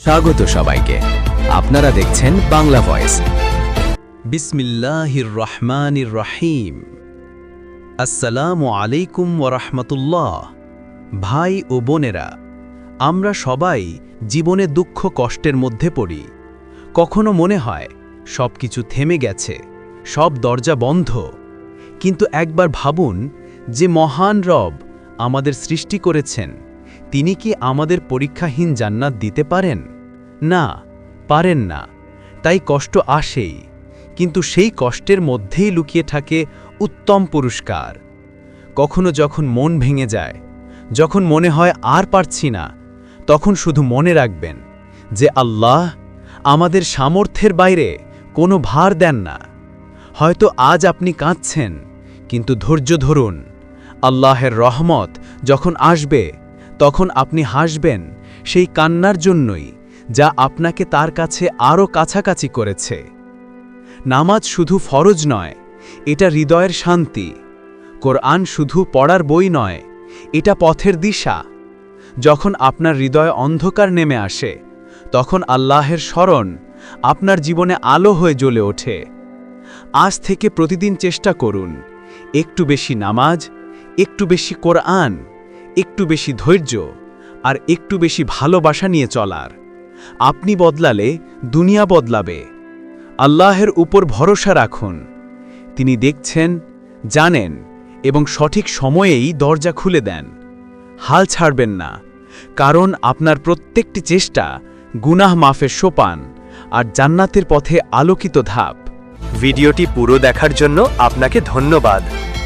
স্বাগত সবাইকে। আপনারা দেখছেন বাংলা ভয়েস। বিসমিল্লাহির রহমানির রহিম। আসসালামু আলাইকুম ওরহমতুল্লাহ ভাই ও বোনেরা, আমরা সবাই জীবনে দুঃখ কষ্টের মধ্যে পড়ি। কখনো মনে হয় সব কিছু থেমে গেছে, সব দরজা বন্ধ। কিন্তু একবার ভাবুন যে মহান রব আমাদের সৃষ্টি করেছেন। তিনি কি আমাদের পরীক্ষাহীন জান্নাত দিতে পারেন? না পারেন না। তাই কষ্ট আসেই। কিন্তু সেই কষ্টের মধ্যেই লুকিয়ে থাকে উত্তম পুরস্কার। কখনো যখন মন ভেঙে যায়, যখন মনে হয় আর পারছি না, তখন শুধু মনে রাখবেন যে আল্লাহ আমাদের সামর্থ্যের বাইরে কোনো ভার দেন না। হয়তো আজ আপনি কাঁদছেন, কিন্তু ধৈর্য ধরুন। আল্লাহের রহমত যখন আসবে তখন আপনি হাসবেন সেই কান্নার জন্যই, যা আপনাকে তার কাছে আরও কাছাকাছি করেছে। নামাজ শুধু ফরজ নয়, এটা হৃদয়ের শান্তি। কোরআন শুধু পড়ার বই নয়, এটা পথের দিশা। যখন আপনার হৃদয় অন্ধকার নেমে আসে, তখন আল্লাহের স্মরণ আপনার জীবনে আলো হয়ে জ্বলে ওঠে। আজ থেকে প্রতিদিন চেষ্টা করুন, একটু বেশি নামাজ, একটু বেশি কোরআন। একটু বেশি ধৈর্য আর একটু বেশি ভালোবাসা নিয়ে চলার। আপনি বদলালে, দুনিয়া বদলাবে। আল্লাহের উপর ভরসা রাখুন। তিনি দেখছেন, জানেন এবং সঠিক সময়েই দরজা খুলে দেন। হাল ছাড়বেন না, কারণ আপনার প্রত্যেকটি চেষ্টা গুনাহ মাফের সোপান আর জান্নাতের পথে আলোকিত ধাপ। ভিডিওটি পুরো দেখার জন্য আপনাকে ধন্যবাদ।